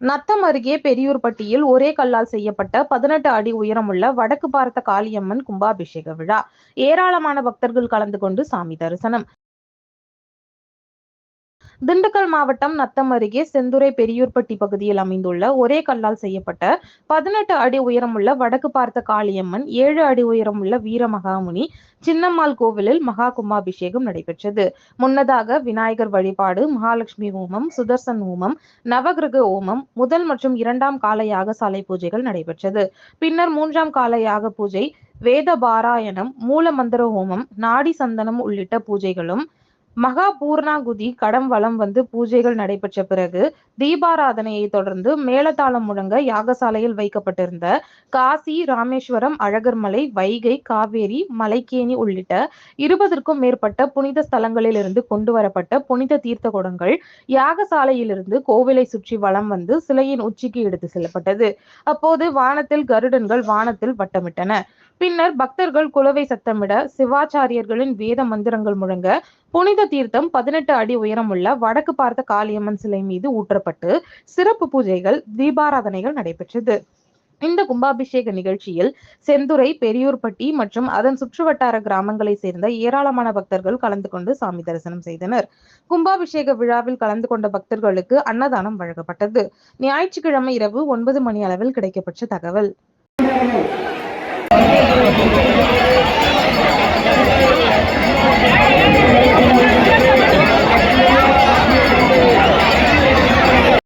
நத்தம் அருகே பெரியூர்பட்டியில் ஒரே கல்லால் செய்யப்பட்ட பதினெட்டு அடி உயரமுள்ள வடக்கு பார்த்த காளியம்மன் கும்பாபிஷேக விழா. ஏராளமான பக்தர்கள் கலந்து கொண்டு சாமி தரிசனம். திண்டுக்கல் மாவட்டம் நத்தம் அருகே செந்துரை பெரியூர்பட்டி பகுதியில் அமைந்துள்ள ஒரே கல்லால் செய்யப்பட்ட பதினெட்டு அடி உயரமுள்ள வடக்கு பார்த்த காளியம்மன் ஏழு அடி உயரமுள்ள வீரமகாமுனி சின்னம்மாள் கோவிலில் மகா கும்பாபிஷேகம் நடைபெற்றது. முன்னதாக விநாயகர் வழிபாடு மகாலட்சுமி ஹோமம் சுதர்சன் ஹோமம் நவகிரக ஹோமம் முதல் மற்றும் இரண்டாம் கால யாகசாலை பூஜைகள் நடைபெற்றது. பின்னர் மூன்றாம் கால யாக பூஜை வேத பாராயணம் மூல மந்திர ஹோமம் நாடி சந்தனம் உள்ளிட்ட பூஜைகளும் மகா பூர்ணாகுதி கடம் வளம் வந்து பூஜைகள் நடைபெற்ற பிறகு தீபாராதனையை தொடர்ந்து மேலதாளம் முழங்க யாகசாலையில் வைக்கப்பட்டிருந்த காசி ராமேஸ்வரம் அழகர்மலை வைகை காவேரி மலைக்கேணி உள்ளிட்ட இருபதற்கும் மேற்பட்ட புனித ஸ்தலங்களிலிருந்து கொண்டு வரப்பட்ட புனித தீர்த்த குடங்கள் யாகசாலையிலிருந்து கோவிலை சுற்றி வலம் வந்து சிலையின் உச்சிக்கு எடுத்து செல்லப்பட்டது. அப்போது வானத்தில் கருடன்கள் வானத்தில் வட்டமிட்டன. பின்னர் பக்தர்கள் குலவை சத்தமிட சிவாச்சாரியர்களின் வேத மந்திரங்கள் முழங்க புனித தீர்த்தம் பதினெட்டு அடி உயரமுள்ள வடக்கு பார்த்த காளியம்மன் சிலை மீது ஊற்றப்பட்டு சிறப்பு பூஜைகள் தீபாராதனைகள் நடைபெற்றது. இந்த கும்பாபிஷேக நிகழ்ச்சியில் செந்துறை பெரியூர்பட்டி மற்றும் அதன் சுற்றுவட்டார கிராமங்களை சேர்ந்த ஏராளமான பக்தர்கள் கலந்து கொண்டு சாமி தரிசனம் செய்தனர். கும்பாபிஷேக விழாவில் கலந்து கொண்ட பக்தர்களுக்கு அன்னதானம் வழங்கப்பட்டது. ஞாயிற்றுக்கிழமை இரவு ஒன்பது மணி அளவில் கிடைக்கப்பெற்ற தகவல்.